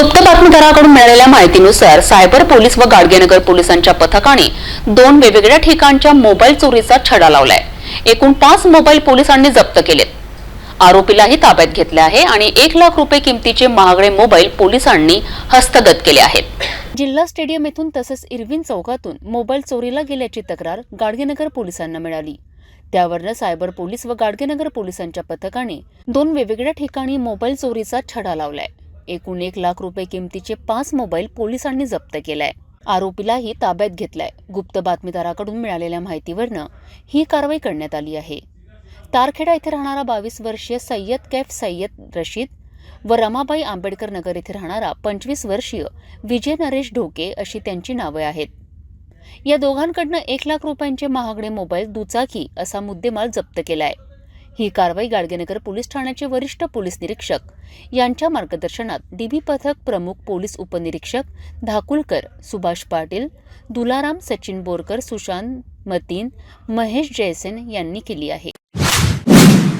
गुप्त बातमीदाराकडून मिळालेल्या माहितीनुसार सायबर पोलीस व गाडगेनगर पोलिसांच्या पथकाने दोन वेगवेगळ्या ठिकाणच्या मोबाईल चोरीचा छडा लावलाय. एकूण पाच मोबाईल पोलिसांनी जप्त केलेत. आरोपीलाही ताब्यात घेतले आहे आणि एक लाख रुपये किमतीचे महागडे मोबाईल पोलिसांनी हस्तगत केले आहेत. जिल्हा स्टेडियम येथून तसेच इरविन चौकातून मोबाईल चोरीला गेल्याची तक्रार गाडगेनगर पोलिसांना मिळाली. त्यावरनं सायबर पोलीस व गाडगेनगर पोलिसांच्या पथकाने दोन वेगवेगळ्या ठिकाणी मोबाईल चोरीचा छडा लावलाय. एकूण एक लाख रुपये किमतीचे पाच मोबाईल पोलिसांनी जप्त केलाय. आरोपीलाही ताब्यात घेतलाय. गुप्त बातमीदाराकडून मिळालेल्या माहितीवरनं ही कारवाई करण्यात आली आहे. तारखेडा येथे राहणारा बावीस वर्षीय सय्यद कैफ सय्यद रशीद व रमाबाई आंबेडकर नगर येथे राहणारा पंचवीस वर्षीय विजय नरेश ढोके अशी त्यांची नावे आहेत. या दोघांकडनं एक लाख रुपयांचे महागडे मोबाईल दुचाकी असा मुद्देमाल जप्त केलाय. ही कारवाई गाडगेनगर पोलीस ठाण्याचे वरिष्ठ पोलीस निरीक्षक. यांच्या मार्गदर्शनात डीबी पथक प्रमुख पोलीस उपनिरीक्षक धाकुलकर सुभाष पाटील दुलाराम सचिन बोरकर सुशांत मतीन महेश जयसेन यांनी केली आहे.